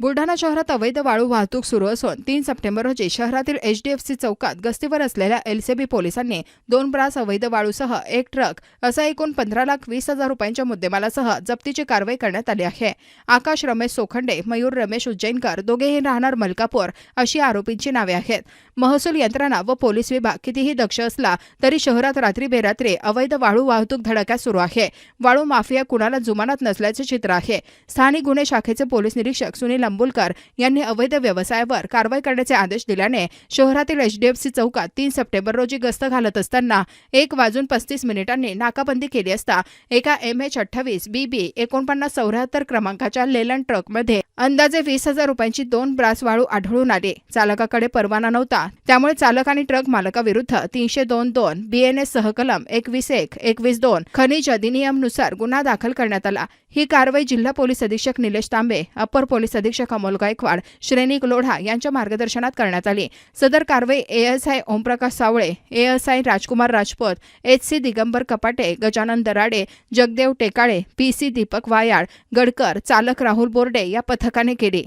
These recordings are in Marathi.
बुलढाणा शहरात अवैध वाळू वाहतूक सुरू असून तीन सप्टेंबर रोजी शहरातील एचडीएफसी चौकात गस्तीवर असलेल्या एलसीबी पोलिसांनी दोन ब्रास अवैध वाळूसह एक ट्रक असा एकूण पंधरा लाख वीस हजार रुपयांच्या मुद्देमालासह जप्तीची कारवाई करण्यात आली आहे. आकाश रमेश सोखंडे मयूर रमेश उज्जैनकर दोघेही राहणार मलकापूर अशी आरोपींची नावे आहेत. महसूल यंत्रणा व पोलीस विभाग कितीही दक्ष असला तरी शहरात रात्री बेरात्री अवैध वाळू वाहतूक धडक्यात सुरू आहे. वाळू माफिया कुणाला जुमानत नसल्याचे चित्र आहे. स्थानिक गुन्हे शाखेचे पोलीस निरीक्षक सुनील अंबुलकर यांनी अवैध व्यवसायावर कारवाई करण्याचे आदेश दिल्याने शहरातील एचडीएफसी चौकात तीन सप्टेंबर रोजी गस्त घालत असताना एक वाजून पस्तीस मिनिटांनी नाकाबंदी केली असता एका एम एच अठ्ठावीस बी बी एकोणपन्नास चौऱ्याहत्तर क्रमांकाच्या लेलन ट्रकमध्ये अंदाजे वीस हजार रुपयांची दोन ब्रास वाळू आढळून आली. चालकाकडे परवाना नव्हता. त्यामुळे चालक आणि ट्रक मालकाविरुद्ध तीनशे दोन दोन बीएनएस सहकलम एकवीस एक एकवीस दोन खनिज अधिनियमनुसार गुन्हा दाखल करण्यात आला. ही कारवाई जिल्हा पोलीस अधीक्षक निलेश तांबे अपर पोलीस अधीक्षक अमोल गायकवाड श्रेणिक लोढा यांच्या मार्गदर्शनात करण्यात आली. सदर कारवाई ASI Omprakash Savale ASI Rajkumar Rajput H C Digambar Kapate Gajanan Darade Jagdev Tekale P C Deepak Wayal Gadkar चालक राहुल बोर्डे या पथकाने केली.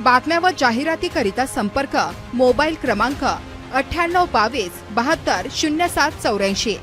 बातम्या व जाहिरातीकरिता संपर्क मोबाईल क्रमांक अठ्ठ्याण्णव बावीस बहात्तर शून्य सात चौऱ्याऐंशी.